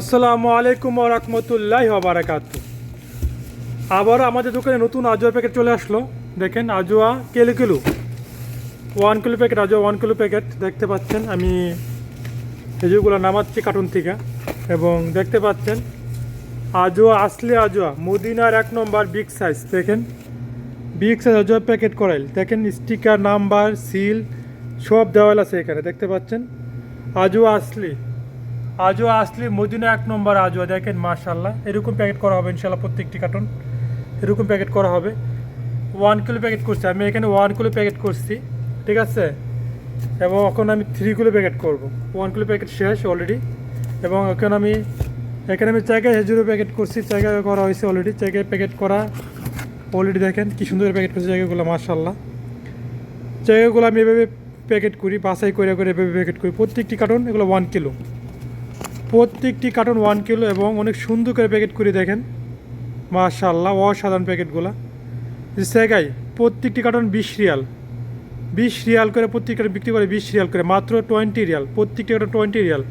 আসসালামু আলাইকুম রহমতুল্লাহ বারাকাত আবার আমাদের দোকানে নতুন আজোয়া প্যাকেট চলে আসলো। দেখেন আজোয়া kilo kilo. One kilo packet আজোয়া one kilo packet দেখতে পাচ্ছেন আমি খেজুরগুলো নামাচ্ছি কার্টুন থেকে। এবং দেখতে পাচ্ছেন আজোয়া, আসলে আজোয়া, মদিনার এক নম্বর বিগ সাইজ দেখেন। বিগ সাইজ আজোয়া প্যাকেট করাইল। দেখেন স্টিকার নাম্বার সিল সব দেওয়াল আছে এখানে, দেখতে পাচ্ছেন? আজোয়া, আসলি। আজও আসলে মদিনা এক নম্বর আজও, দেখেন মাশাল্লাহ এরকম প্যাকেট করা হবে ইনশাল্লাহ প্রত্যেকটি কার্টন এরকম প্যাকেট করা হবে। ওয়ান কিলো প্যাকেট করছি। আমি এখানে ওয়ান কিলো প্যাকেট করছি, ঠিক আছে? এবং এখন আমি থ্রি কিলো প্যাকেট করব। ওয়ান কিলো প্যাকেট শেষ অলরেডি এবং এখন আমি, এখানে আমি জায়গায় হেজুরো প্যাকেট করছি। জায়গায় করা হয়েছে অলরেডি জায়গায় প্যাকেট করা অলরেডি দেখেন কি সুন্দর প্যাকেট করছে জায়গাগুলো মাশাল্লাহ জায়গাগুলো আমি এভাবে প্যাকেট করি, বাছাই করে করে এভাবে প্যাকেট করি। প্রত্যেকটি কার্টন এগুলো ওয়ান কিলো প্রত্যেকটি কার্টন ওয়ান কিলো এবং অনেক সুন্দর করে প্যাকেট করে দেখেন। মাশাল্লাহ অসাধারণ প্যাকেটগুলো সেগাই প্রত্যেকটি কার্টন বিশ রিয়াল। বিশ রিয়াল করে প্রত্যেকটা বিক্রি করে বিশ রিয়াল করে, মাত্র টোয়েন্টি রিয়াল। প্রত্যেকটি কার্টন টোয়েন্টি রিয়াল।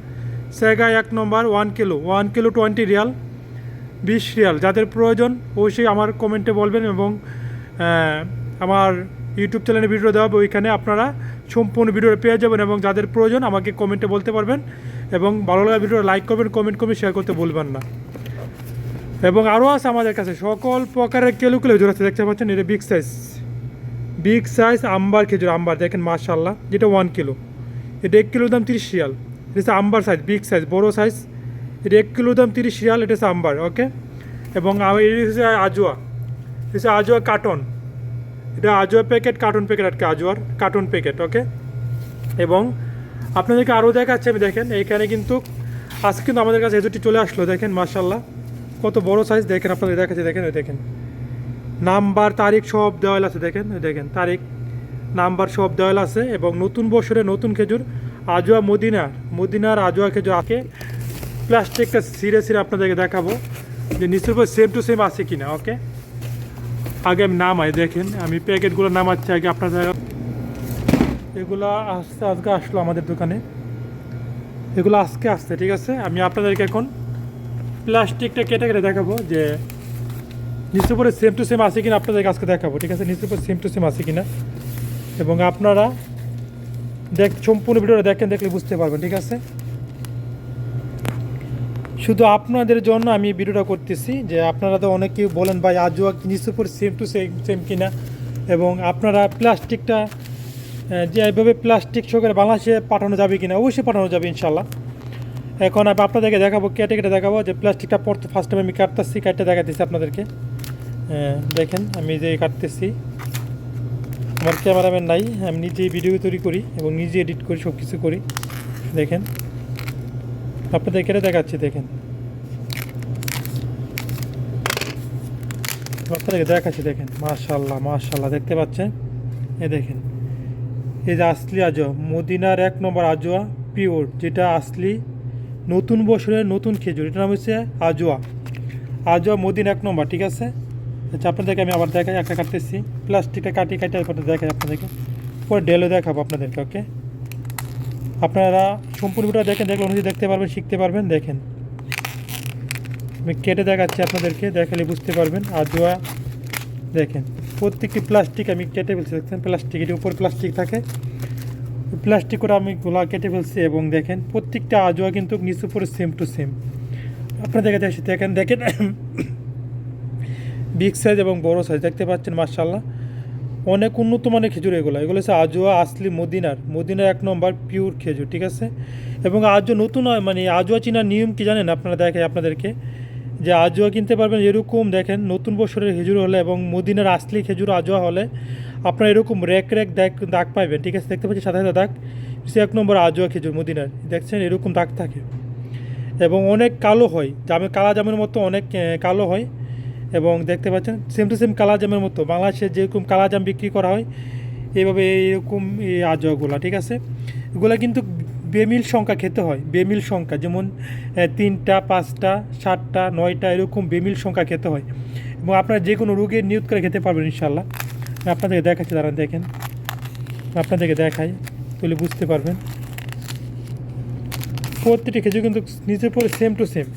সেগাই এক নম্বর one kilo one kilo twenty riyal, বিশ রিয়াল। যাদের প্রয়োজন, অবশ্যই আমার কমেন্টে বলবেন এবং আমার ইউটিউব চ্যানেলে ভিডিও দেওয়া হবে। ওইখানে আপনারা সম্পূর্ণ ভিডিও পেয়ে যাবেন এবং যাদের প্রয়োজন, আমাকে কমেন্টে বলতে পারবেন। এবং ভালো লাগা ভিডিও লাইক করবেন কমেন্ট করবেন শেয়ার করতে ভুলবেন না। এবং আরও আছে আমাদের কাছে, সকল প্রকারের কেলু কেলো খেজুর আছে দেখতে পাচ্ছেন, এটা বিগ সাইজ বিগ সাইজ আম্বার খেজুর, আম্বার, দেখেন মাশাল্লাহ যেটা ওয়ান কিলো। এটা এক কিলো দাম তিরিশ রিয়াল। এটা হচ্ছে আম্বার সাইজ বিগ সাইজ বড়ো সাইজ এটা এক কিলো দাম তিরিশ রিয়াল, এটা হচ্ছে আম্বার ওকে এবং এটা হচ্ছে আজোয়া। এটা হচ্ছে আজোয়া কার্টন এটা আজোয়া প্যাকেট কার্টুন প্যাকেট আর কি আজোয়ার কার্টুন প্যাকেট ওকে এবং আপনাদেরকে আরও দেখাচ্ছে, আমি দেখেন, এইখানে কিন্তু আজকে কিন্তু আমাদের কাছে হেজুরটি চলে আসলো, দেখেন মার্শাল্লাহ কত বড় সাইজ দেখেন, আপনাদের দেখাচ্ছে, দেখেন, ওই দেখেন। নাম্বার, তারিখ সব দেওয়াল আছে, দেখেন, ওই দেখেন, তারিখ, নাম্বার সব দেওয়াল আছে এবং নতুন বছরে নতুন খেজুর, আজোয়া মদিনা, মদিনার আজোয়া খেজুর আগে প্লাস্টিকটা সিরে সিরে আপনাদেরকে দেখাবো যে নিচের উপর সেম টু সেম আছে কিনা ওকে আগে আমি নামাই, দেখেন, আমি প্যাকেটগুলো নামাচ্ছি, আগে আপনাদের এগুলো আস্তে আজকে আসলো আমাদের দোকানে। এগুলো আজকে আসছে, ঠিক আছে? আমি আপনাদেরকে এখন প্লাস্টিকটা কেটে কেটে দেখাবো যে উপরে সেম টু সেম আছে কিনা আপনাদেরকে আজকে দেখাবো, ঠিক আছে? উপরে সেম টু সেম আছে কিনা। এবং আপনারা দেখ, সম্পূর্ণ ভিডিওটা দেখেন, দেখলে বুঝতে পারবেন, ঠিক আছে? শুধু আপনাদের জন্য আমি ভিডিওটা করতেছি যে আপনারা তো অনেকেই বলেন, ভাই, আজও উপর সেম টু সেম সেম কিনা? এবং আপনারা প্লাস্টিকটা যে এইভাবে প্লাস্টিক সহকারে বাংলাদেশে পাঠানো যাবে কিনা? অবশ্যই পাঠানো যাবে ইনশাল্লাহ এখন আমি আপনাদেরকে দেখাবো কেটে কেটে দেখাবো যে প্লাস্টিকটা পড়তে ফার্স্ট টাইম আমি কাটতেছি, কাটতে দেখাতেছি আপনাদেরকে। দেখেন, আমি যে কাটতেছি, আমার ক্যামেরাম্যান নাই, আমি নিজেই ভিডিও তৈরি করি এবং নিজে এডিট করি সব কিছু করি। দেখেন আপনাদের কেটে দেখাচ্ছি, দেখেন। আপনাদেরকে দেখাচ্ছি, দেখেন। মাশাল্লাহ মাশাল্লাহ দেখতে পাচ্ছেন? এ দেখেন। এই যে আসলি আজোয়া মদিনার এক নম্বর আজোয়া, পিওর, যেটা আসলি নতুন বছরের নতুন খেজুর। এটার নাম হচ্ছে আজোয়া। আজোয়া মদিনা এক নম্বর, ঠিক আছে? আচ্ছা আপনাদেরকে আমি আবার দেখাই, একটা কাটতেছি। প্লাস্টিকটা কাটি কাটি আপনাদের দেখাই আপনাদেরকে। পরে ডেলে দেখাবো আপনাদেরকে, ওকে? আপনারা সম্পূর্ণটা দেখেন, দেখলে অনুযায়ী দেখতে পারবেন, শিখতে পারবেন, দেখেন। আমি কেটে দেখাচ্ছি আপনাদেরকে, দেখালে বুঝতে পারবেন। আজোয়া, দেখেন। প্রত্যেকটি প্লাস্টিক আমি কেটে ফেলছি, দেখছেন? প্লাস্টিক উপর প্লাস্টিক থাকে। প্লাস্টিক করে আমি গোলা কেটে ফেলছি এবং দেখেন, প্রত্যেকটা আজোয়া কিন্তু নিচু উপরে সেম টু সেম আপনাদের কাছে দেখেন দেখেন বিগ সাইজ এবং বড় সাইজ দেখতে পাচ্ছেন মার্শাল্লাহ অনেক উন্নত মানের খেজুর এগুলো। এগুলো হচ্ছে আজোয়া, আসলি, মদিনার। মদিনার এক নম্বর পিওর খেজুর, ঠিক আছে? এবং আজও নতুন মানে আজোয়া চিনার নিয়ম কি জানেন? আপনারা দেখে আপনাদেরকে। যে আজোয়া কিনতে পারবেন এরকম, দেখেন, নতুন বছরের খেজুর হলে এবং মদিনার আসলি খেজুর আজোয়া হলে আপনারা এরকম র্যাক র্যাক দাগ দাগ পাইবেন, ঠিক আছে? দেখতে পাচ্ছি সাদা সাদা দাগ। সে এক নম্বর আজোয়া খেজুর মদিনার, দেখছেন? এরকম দাগ থাকে। এবং অনেক কালো হয়, জামে, কালা জামের মতো অনেক কালো হয়। এবং দেখতে পাচ্ছেন সেম টু সেম কালা জামের মতো। বাংলাদেশে যেরকম কালা জাম বিক্রি করা হয় এইভাবে এইরকম এই আজোয়াগুলা, ঠিক আছে? এগুলা কিন্তু বেমিল সংখ্যা খেতে হয়, বেমিল সংখ্যা। যেমন তিনটা, পাঁচটা, সাতটা, নয়টা, এরকম বেমিল সংখ্যা খেতে হয়। এবং আপনারা যে কোনো রোগের নিয়ত করে খেতে পারবেন ইনশাল্লাহ আপনাদেরকে দেখাচ্ছি, দাঁড়ান, দেখেন। আপনাদেরকে দেখাই, তাহলে বুঝতে পারবেন। প্রত্যেকটি খেজুর কিন্তু নিচে পড়ে same to same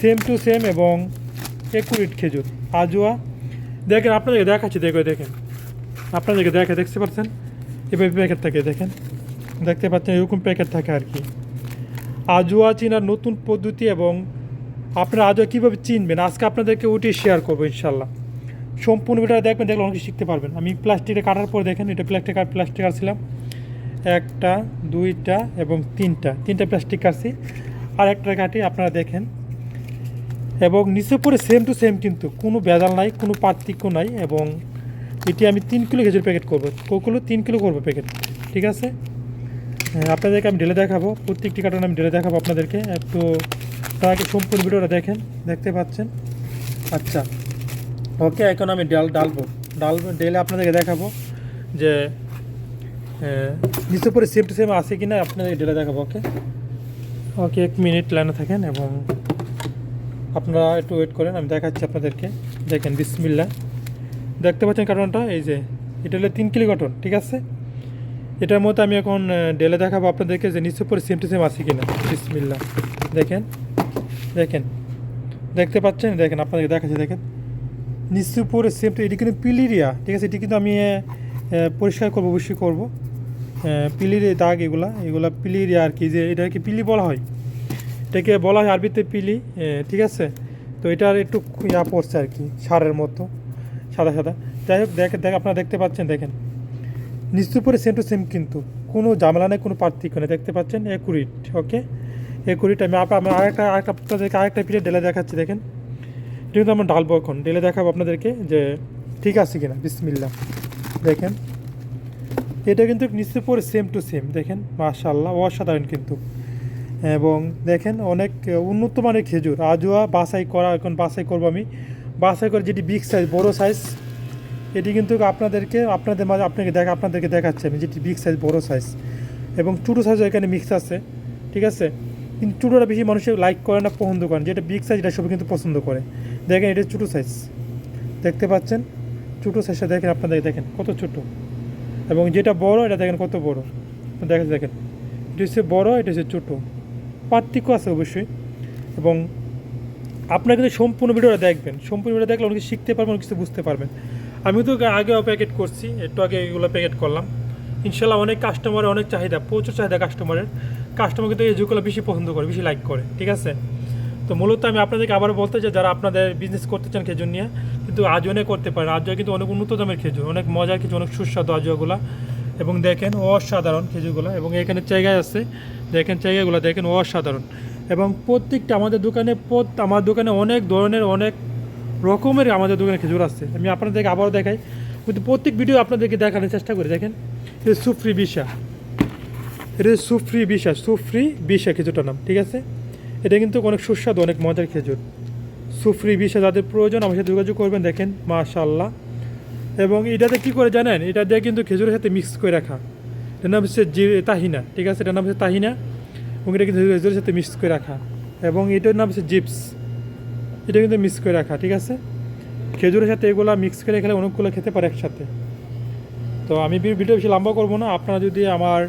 same to same এবং একুরেট খেজুর। আজোয়া, দেখেন, আপনাদেরকে দেখাচ্ছি, দেখো, দেখেন। আপনাদেরকে দেখে দেখতে পাচ্ছেন? এভাবে প্যাকেট থাকে দেখেন। দেখতে পাচ্ছেন, এরকম প্যাকেট থাকে আর কি। আজোয়া চিনার নতুন পদ্ধতি এবং আপনারা আজও কীভাবে চিনবেন? আজকে আপনাদেরকে ওটি শেয়ার করব ইনশাল্লাহ সম্পূর্ণ ভিডিও দেখবেন, দেখলে অনেক শিখতে পারবেন। আমি প্লাস্টিকটা কাটার পর দেখেন, এটা প্লাস্টিক প্লাস্টিক কাটছিলাম একটা, দুইটা এবং তিনটা। তিনটা প্লাস্টিক কাটছি আর একটা কাটি আপনারা দেখেন। এবং নিচে পরে সেম টু সেম কিন্তু, কোনো ভেজাল নাই, কোনো পার্থক্য নাই এবং এটি আমি তিন কিলো খেজুর প্যাকেট করব। কোকুলো তিন কিলো করব প্যাকেট ঠিক আছে? আপনাদেরকে আমি ঢেলে দেখাবো। প্রত্যেকটি কার্টন আমি ঢেলে দেখাবো আপনাদেরকে। একটু তার আগে সম্পূর্ণ ভিডিওটা দেখেন দেখতে পাচ্ছেন? আচ্ছা। ওকে এখন আমি ডাল ডালবো। ডাল ডেলে আপনাদেরকে দেখাবো যে আহ, নিচে পরে সেম টু সেম আছে কি না আপনাদেরকে ডেলে দেখাবো ওকে? ওকে এক মিনিট লাইনে থাকেন এবং আপনারা একটু ওয়েট করেন আমি দেখাচ্ছি আপনাদেরকে। দেখেন বিসমিল্লা দেখতে পাচ্ছেন কার্টনটা? এই যে এটা হলো তিন কিলো কটন ঠিক আছে? এটার মধ্যে আমি এখন ডেলে দেখাবো আপনাদেরকে যে নিচে পরে সেম টু সেম আছে কিনা। বিসমিল্লা দেখেন দেখেন, দেখতে পাচ্ছেন? দেখেন, আপনাদেরকে দেখাচ্ছি, দেখেন। নিচে পরে সেম টু এটি কিন্তু পিলিরিয়া, ঠিক আছে? এটি কিন্তু আমি পরিষ্কার করব, অবশ্যই করব। পিলির দাগ এগুলা এগুলা পিলিরিয়া আর কি, যে এটা কি পিলি বলা হয়। এটাকে বলা হয় আরবিতে পিলি ঠিক আছে? তো এটার একটু ইয়া পড়ছে আর কি, সারের মতো, সাদা সাদা। যাই হোক, দেখে, দেখ, আপনারা দেখতে পাচ্ছেন, দেখেন। নিচু উপরে সেম টু সেম কিন্তু। কোনো ঝামেলা নেই, কোনো পার্থক্য নেই। দেখতে পাচ্ছেন একুরিট ওকে একুরিট আমি আপ- আমি আরেকটা আরেকটা আপনাদেরকে আরেকটা পিরিয়ড ডেলে দেখাচ্ছি, দেখেন। এটা কিন্তু আমরা ডালবো এখন। ডেলে দেখাবো আপনাদেরকে যে ঠিক আছে কিনা। বিসমিল্লা দেখেন। এটা কিন্তু নিশ্চুপুরে সেম টু সেম দেখেন। মাশাল্লাহ অসাধারণ কিন্তু। এবং দেখেন, অনেক, উন্নত মানের খেজুর। আজোয়া বাছাই করা এখন বাছাই করব আমি। বাছাই করে যেটি বিগ সাইজ বড় সাইজ এটি কিন্তু আপনাদেরকে, আপনাদের মাঝে আপনাকে দেখা, আপনাদেরকে দেখাচ্ছে আমি, যেটি বিগ সাইজ বড় সাইজ এবং ছোটো সাইজও এখানে মিক্স আছে, ঠিক আছে? কিন্তু ছোটোটা বেশি মানুষের লাইক করে না, পছন্দ করেন যেটা বিগ সাইজ এটা সবাই কিন্তু পছন্দ করে। দেখেন, এটা ছোটো সাইজ দেখতে পাচ্ছেন? ছোটো সাইজটা দেখেন আপনাদের দেখেন, কত ছোটো। এবং যেটা বড়, এটা দেখেন কত বড়। দেখা দেখেন, এটা হচ্ছে বড়, এটা হচ্ছে ছোটো। পার্থক্য আছে অবশ্যই। এবং আপনারা কিন্তু সম্পূর্ণ ভিডিওটা দেখবেন। সম্পূর্ণ ভিডিও দেখলে অনেক কিছু শিখতে পারবেন, অনেক কিছু বুঝতে পারবেন। আমি তো আগেও প্যাকেট করছি, একটু আগে এগুলো প্যাকেট করলাম। ইনশাল্লাহ অনেক কাস্টমারের অনেক চাহিদা, প্রচুর চাহিদা কাস্টমারের কাস্টমার কিন্তু এই যেগুলো বেশি পছন্দ করে, বেশি লাইক করে, ঠিক আছে? তো মূলত আমি আপনাদেরকে আবার বলতে চাই, যারা আপনাদের বিজনেস করতে চান খেজুর নিয়ে, কিন্তু আজনে করতে পারেন। আজও কিন্তু অনেক উন্নত দামের খেজুর, অনেক মজার কিছু অনেক সুস্বাদু আজোগুলো এবং দেখেন অসাধারণ খেজুরগুলো। এবং এখানে জায়গায় আছে, দেখেন জায়গাগুলো দেখেন অসাধারণ। এবং প্রত্যেকটা আমাদের দোকানে আমার দোকানে অনেক ধরনের, অনেক রকমের আমাদের দোকানে খেজুর আছে আমি আপনাদেরকে আবারও দেখাই। কিন্তু প্রত্যেক ভিডিও আপনাদেরকে দেখানোর চেষ্টা করি। দেখেন, এটা সুফ্রি বিশা। এটা সুফ্রি বিশা সুফ্রি বিশা খেজুরটার নাম, ঠিক আছে? এটা কিন্তু অনেক সুস্বাদু, অনেক মজার খেজুর। সুফ্রি বিশা যাদের প্রয়োজন, আমার সাথে যোগাযোগ করবেন, দেখেন মাশাল্লাহ এবং এটাতে কী করে জানেন? এটা দিয়ে কিন্তু খেজুরের সাথে মিক্স করে রাখা। এটার নাম হচ্ছে জি, তাহিনা, ঠিক আছে? এটার নাম হচ্ছে তাহিনা, এবং এটা কিন্তু খেজুরের সাথে মিক্স করে রাখা। এবং এটার নাম হচ্ছে জিপস এটা কিন্তু মিক্স করে রাখা, ঠিক আছে? খেজুরের সাথে এগুলো মিক্স করে খেলে অনেকগুলো খেতে পারে একসাথে। তো আমি ভিডিও বেশি লম্বা করব না, আপনারা যদি আমার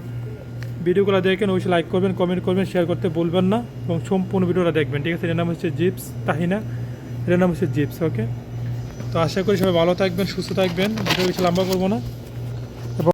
ভিডিওগুলো দেখেন, অবশ্যই লাইক করবেন কমেন্ট করবেন শেয়ার করতে বলবেন না, এবং সম্পূর্ণ ভিডিওটা দেখবেন, ঠিক আছে? এটার নাম হচ্ছে জিপস তাহিনা এটার নাম হচ্ছে জিপস ওকে তো আশা করি সবাই ভালো থাকবেন, সুস্থ থাকবেন ভিডিও বেশি লম্বা করব না।